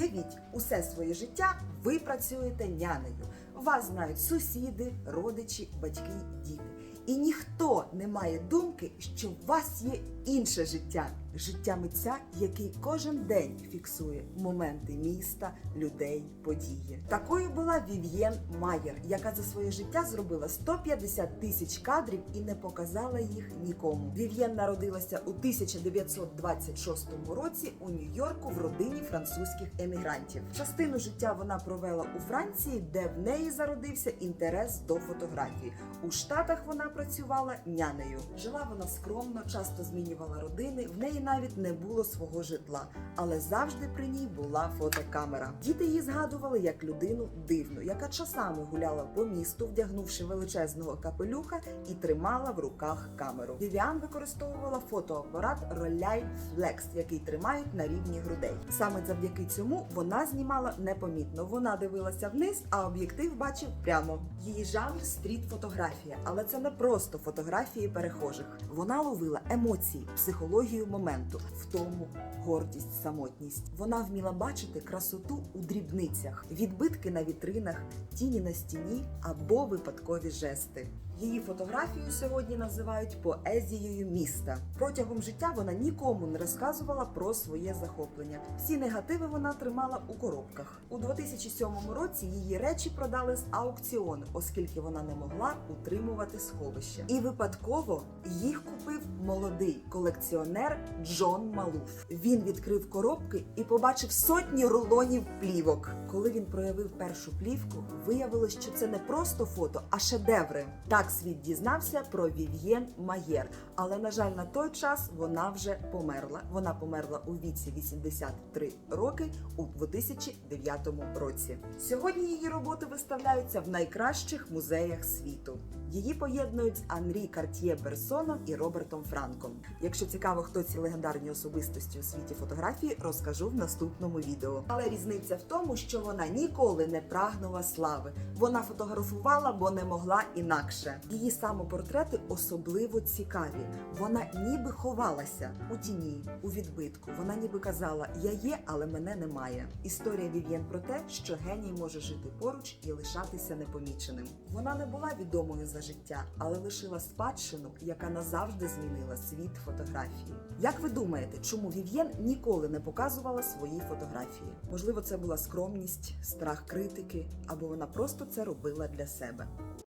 Уявіть, усе своє життя ви працюєте нянею. Вас знають сусіди, родичі, батьки, діти. І ніхто не має думки, що у вас є інше життя, життя митця, який кожен день фіксує моменти міста, людей, події. Такою була Вів'єн Майер, яка за своє життя зробила 150 тисяч кадрів і не показала їх нікому. Вів'єн народилася у 1926 році у Нью-Йорку в родині французьких емігрантів. Частину життя вона провела у Франції, де в неї зародився інтерес до фотографії. У Штатах вона працювала нянею. Жила вона скромно, часто змінювала родини. В неї навіть не було свого житла, але завжди при ній була фотокамера. Діти її згадували як людину дивну, яка часами гуляла по місту, вдягнувши величезного капелюха і тримала в руках камеру. Вівіан використовувала фотоапарат Rollei Flex, який тримають на рівні грудей. Саме завдяки цьому вона знімала непомітно. Вона дивилася вниз, а об'єктив бачив прямо. Її жанр стріт-фотографія, але це не просто фотографії перехожих. Вона ловила емоції, психологію моменту, втому, гордість, самотність. Вона вміла бачити красоту у дрібницях, відбитки на вітринах, тіні на стіні або випадкові жести. Її фотографію сьогодні називають поезією міста. Протягом життя вона нікому не розказувала про своє захоплення. Всі негативи вона тримала у коробках. У 2007 році її речі продали з аукціону, оскільки вона не могла утримувати сховище. І випадково їх купив молодий колекціонер Джон Малуф. Він відкрив коробки і побачив сотні рулонів плівок. Коли він проявив першу плівку, виявилось, що це не просто фото, а шедеври. Так світ дізнався про Вів'єн Маєр. Але на жаль, на той час вона вже померла. Вона померла у віці 83 роки у 2009 році. Сьогодні її роботи виставляються в найкращих музеях світу. Її поєднують з Анрі Карт'є Берсоном і Робертом Франком. Якщо цікаво, хто ці легендарні особистості у світі фотографії, розкажу в наступному відео. Але різниця в тому, що вона ніколи не прагнула слави. Вона фотографувала, бо не могла інакше. Її самопортрети особливо цікаві. Вона ніби ховалася у тіні, у відбитку. Вона ніби казала: Я є, але мене немає. Історія Вів'єн про те, що геній може жити поруч і лишатися непоміченим. Вона не була відомою за життя, але лишила спадщину, яка назавжди змінила світ фотографії. Як ви думаєте, чому Вів'єн ніколи не показувала свої фотографії? Можливо, це була скромність, страх критики, або вона просто це робила для себе.